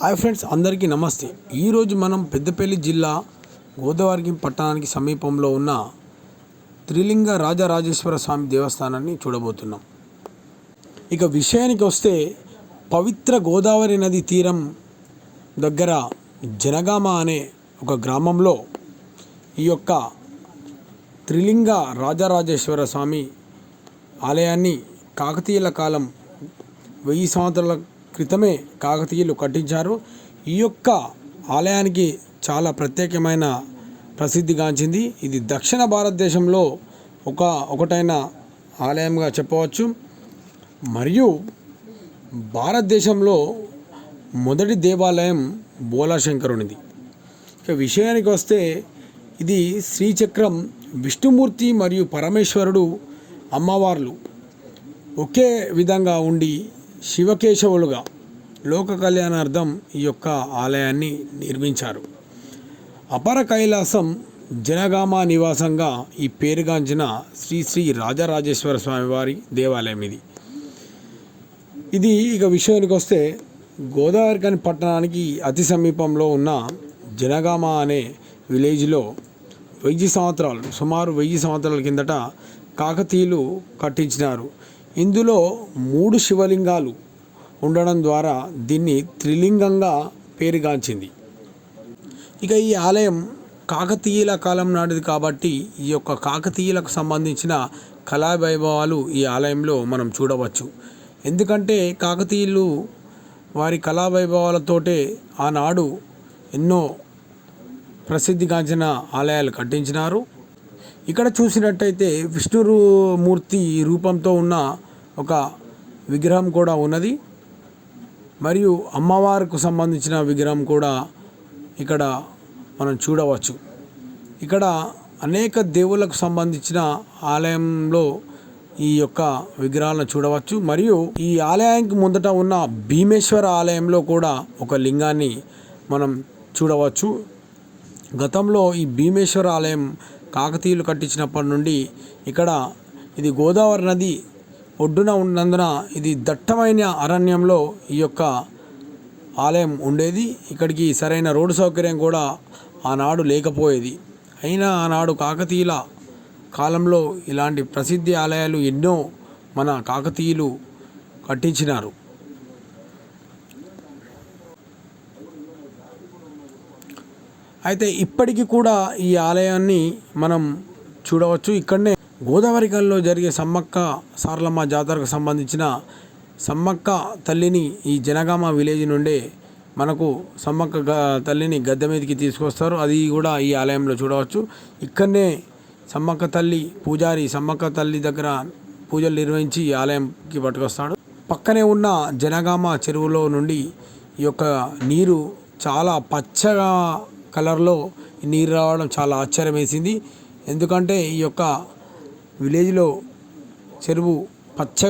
Hi friends అందరికీ నమస్తే. ఈరోజు మనం పెద్దపల్లి జిల్లా గోదావరి పట్టణానికి సమీపంలో ఉన్న త్రిలింగ రాజరాజేశ్వర స్వామి దేవస్థానాన్ని చూడబోతున్నాం. ఇక విషయానికి వస్తే పవిత్ర గోదావరి నది తీరం దగ్గర జనగామ అనే ఒక గ్రామంలో ఈ యొక్క త్రిలింగ రాజరాజేశ్వర స్వామి ఆలయాన్ని కాకతీయుల కాలం వెయ్యి సంవత్సరాల క్రితమే కాకతీయులు కట్టించారు. ఈ యొక్క ఆలయానికి చాలా ప్రత్యేకమైన ప్రసిద్ధిగాంచింది ఇది దక్షిణ భారతదేశంలో ఒక ఒకటైన ఆలయంగా చెప్పవచ్చు. మరియు భారతదేశంలో మొదటి దేవాలయం బోలాశంకరునిది. ఇక విషయానికి వస్తే ఇది శ్రీచక్రం విష్ణుమూర్తి మరియు పరమేశ్వరుడు అమ్మవార్లు ఒకే విధంగా ఉండి శివకేశవులుగా లోక కళ్యాణార్థం ఈ యొక్క ఆలయాన్ని నిర్మించారు. అపర కైలాసం జనగామ నివాసంగా ఈ పేరుగాంచిన శ్రీ శ్రీ రాజరాజేశ్వర స్వామివారి దేవాలయం ఇది. ఇది ఇక విషయానికి వస్తే గోదావరికని పట్టణానికి అతి సమీపంలో ఉన్న జనగామ అనే విలేజ్లో వెయ్యి సంవత్సరాలు సుమారు వెయ్యి సంవత్సరాల కిందట కాకతీయులు కట్టించినారు. ఇందులో మూడు శివలింగాలు ఉండడం ద్వారా దీన్ని త్రిలింగంగా పేరుగాంచింది. ఇక ఈ ఆలయం కాకతీయుల కాలం నాటిది కాబట్టి ఈ యొక్క కాకతీయులకు సంబంధించిన కళా వైభవాలు ఈ ఆలయంలో మనం చూడవచ్చు. ఎందుకంటే కాకతీయులు వారి కళా వైభవాలతోటే ఆనాడు ఎన్నో ప్రసిద్ధిగాంచిన ఆలయాలు కట్టించినారు. ఇక్కడ చూసినట్టయితే విష్ణు మూర్తి రూపంతో ఉన్న ఒక విగ్రహం కూడా ఉన్నది. మరియు అమ్మవారికి సంబంధించిన విగ్రహం కూడా ఇక్కడ మనం చూడవచ్చు. ఇక్కడ అనేక దేవుళ్ళకు సంబంధించిన ఆలయంలో ఈ యొక్క విగ్రహాలను చూడవచ్చు. మరియు ఈ ఆలయానికి ముందట ఉన్న భీమేశ్వర ఆలయంలో కూడా ఒక లింగాన్ని మనం చూడవచ్చు. గతంలో ఈ భీమేశ్వర ఆలయం కాకతీయులు కట్టించినప్పటి నుండి ఇక్కడ ఇది గోదావరి నది ఒడ్డున ఉన్నందున ఇది దట్టమైన అరణ్యంలో ఈ యొక్క ఆలయం ఉండేది. ఇక్కడికి సరైన రోడ్డు సౌకర్యం కూడా ఆనాడు లేకపోయేది. అయినా ఆనాడు కాకతీయుల కాలంలో ఇలాంటి ప్రసిద్ధి ఆలయాలు ఎన్నో మన కాకతీయులు కట్టించినారు. అయితే ఇప్పటికీ కూడా ఈ ఆలయాన్ని మనం చూడవచ్చు. ఇక్కడనే గోదావరి కల్లో జరిగే సమ్మక్క సారలమ్మ జాతరకు సంబంధించిన సమ్మక్క తల్లిని ఈ జనగామ విలేజ్ నుండే మనకు సమ్మక్క తల్లిని గద్దె మీదకి తీసుకొస్తారు. అది కూడా ఈ ఆలయంలో చూడవచ్చు. ఇక్కడనే సమ్మక్క తల్లి పూజారి సమ్మక్క తల్లి దగ్గర పూజలు నిర్వహించి ఈ ఆలయంకి పట్టుకొస్తాడు. పక్కనే ఉన్న జనగామ చెరువులో నుండి ఈ యొక్క నీరు చాలా పచ్చగా కలర్లో ఈ నీరు రావడం చాలా ఆశ్చర్యం వేసింది ఎందుకంటే ఈ యొక్క విలేజ్లో చెరువు పచ్చగా